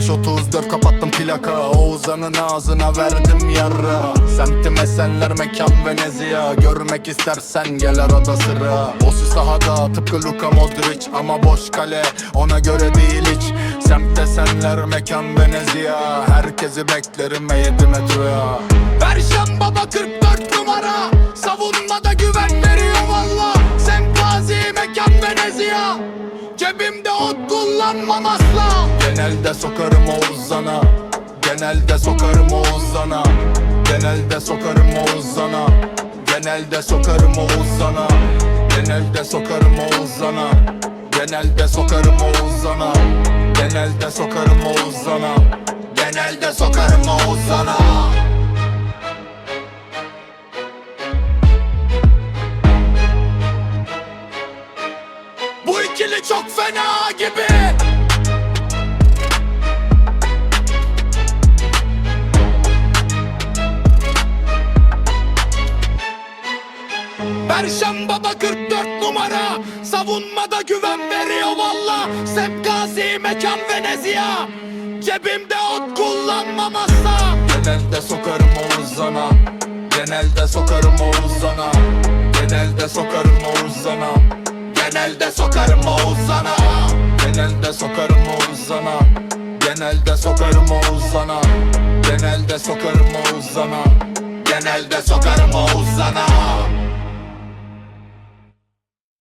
24 kapattım plaka. Oğuzhan'ın ağzına verdim yara Semtim Esenler mekan Venezia Görmek istersen gel arada sıra. Osi sahada tıpkı Luka Modric. Ama boş kale ona göre değil hiç. Semt Esenler mekan Venezia Herkesi beklerim E7 metroya. Perşem Baba 44 numara. Savunmada kullanmam asla. Genelde sokarım Oğuzhan'a. Genelde sokarım Oğuzhan'a. Genelde sokarım Oğuzhan'a. Genelde sokarım Oğuzhan'a. Genelde sokarım Oğuzhan'a. Genelde sokarım Oğuzhan'a. Genelde sokarım Oğuzhan'a. Genelde sokarım Oğuzhan'a. Bu ikili çok fena gibi Perşem Baba 44 numara. Savunmada güven veriyor valla. Sepp Gazi mekan Venezia Cebimde ot kullanmam asla Genelde sokarım Oğuzhan'a. Genelde sokarım Oğuzhan'a. Genelde sokarım Oğuzhan'a. Genelde sokarım Oğuzhan'a. Genelde sokarım Oğuzhan'a. Genelde sokarım Oğuzhan'a. Genelde sokarım Oğuzhan'a. Genelde sokarım Oğuzhan'a